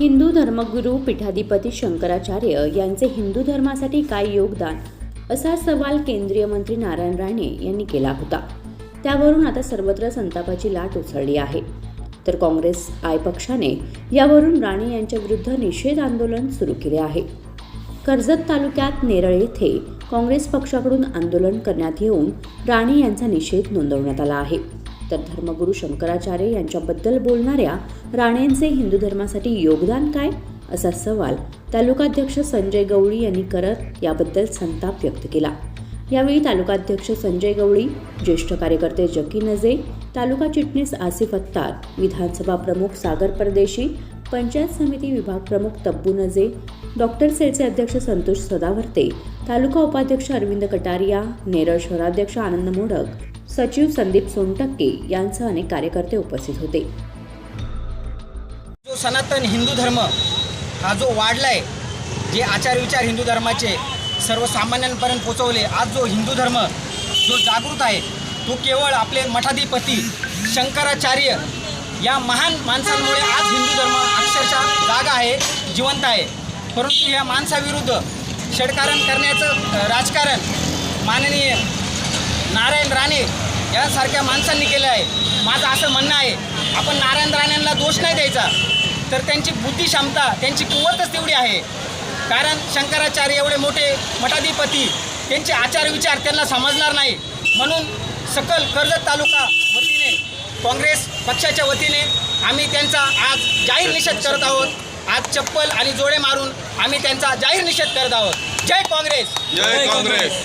हिंदू धर्मगुरू पीठाधिपती शंकराचार्य यांचे हिंदू धर्मासाठी काय योगदान? असा सवाल केंद्रीय मंत्री नारायण राणे यांनी केला होता. त्यावरून आता सर्वत्र संतापाची लाट उसळली आहे. तर काँग्रेस आय पक्षाने यावरून राणे यांच्या विरुद्ध निषेध आंदोलन सुरू केले आहे. कर्जत तालुक्यात नेरळ येथे काँग्रेस पक्षाकडून आंदोलन करण्यात येऊन राणे यांचा निषेध नोंदवण्यात आला आहे. तर धर्मगुरू शंकराचार्य यांच्याबद्दल बोलणाऱ्या राणेंचे हिंदू धर्मासाठी योगदान काय असा सवाल तालुकाध्यक्ष संजय गवळी यांनी करत याबद्दल संताप व्यक्त केला. यावेळी तालुकाध्यक्ष संजय गवळी ज्येष्ठ कार्यकर्ते जकी नजे तालुका चिटणीस आसिफ अत्तार विधानसभा प्रमुख सागर परदेशी पंचायत समिती विभाग प्रमुख तब्बू नजे डॉक्टर सेलचे अध्यक्ष संतोष सदावर्ते तालुका उपाध्यक्ष अरविंद कटारिया नेरळ शहराध्यक्ष आनंद मोडक सचिव संदीप सोनटक्के यांसह अनेक कार्यकर्ते उपस्थित होते. जो सनातन हिंदू धर्म हा जो वाढलाय जे आचार विचार हिंदू धर्माचे सर्वसामान्यांपर्यंत पोचवले आज जो हिंदू धर्म जो जागृत आहे तो केवळ आपले मठाधिपती शंकराचार्य या महान माणसांमुळे आज हिंदू धर्म अक्षरशः जागा आहे जिवंत आहे. परंतु या माणसाविरुद्ध षडकारण करण्याचं राजकारण माननीय राणे यासारख्या माणसांनी केलं आहे. माझं असं म्हणणं आहे आपण नारायण राणेंना दोष नाही द्यायचा. तर त्यांची बुद्धी क्षमता त्यांची कुवतच तेवढी आहे. कारण शंकराचार्य एवढे मोठे मठाधिपती त्यांचे आचार विचार त्यांना समजणार नाही. म्हणून सकल कर्जत तालुका वतीने काँग्रेस पक्षाच्या वतीने आम्ही त्यांचा आज जाहीर निषेध करत आहोत. आज चप्पल आणि जोडे मारून आम्ही त्यांचा जाहीर निषेध करत आहोत. जय काँग्रेस! जय काँग्रेस!